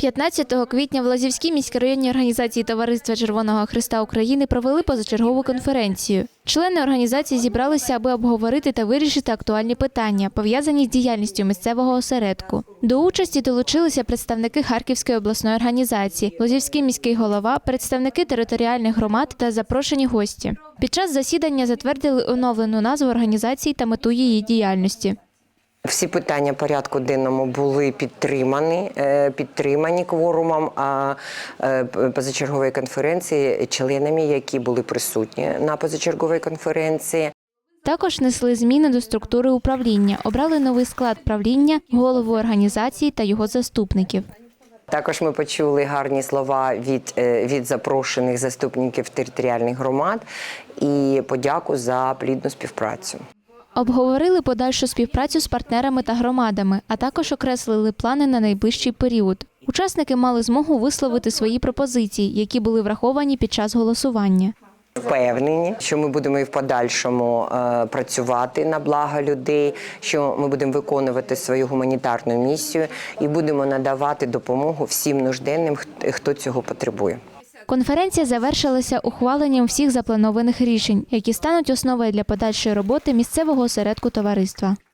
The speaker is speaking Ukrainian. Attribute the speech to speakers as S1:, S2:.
S1: 15 квітня в Лазівській міськрайонній організації Товариства Червоного Христа України провели позачергову конференцію. Члени організації зібралися, аби обговорити та вирішити актуальні питання, пов'язані з діяльністю місцевого осередку. До участі долучилися представники Харківської обласної організації, Лозівський міський голова, представники територіальних громад та запрошені гості. Під час засідання затвердили оновлену назву організації та мету її діяльності.
S2: Всі питання порядку денному були підтримані, е, підтримані кворумом а, е, позачергової конференції членами, які були присутні на позачерговій конференції.
S1: Також несли зміни до структури управління, обрали новий склад правління, голову організації та його заступників.
S2: Також ми почули гарні слова від, е, від запрошених заступників територіальних громад і подяку за плідну співпрацю.
S1: Обговорили подальшу співпрацю з партнерами та громадами, а також окреслили плани на найближчий період. Учасники мали змогу висловити свої пропозиції, які були враховані під час голосування.
S2: Впевнені, що ми будемо і в подальшому е, працювати на благо людей, що ми будемо виконувати свою гуманітарну місію і будемо надавати допомогу всім нужденним, хто цього потребує.
S1: Конференція завершилася ухваленням всіх запланованих рішень, які стануть основою для подальшої роботи місцевого осередку товариства.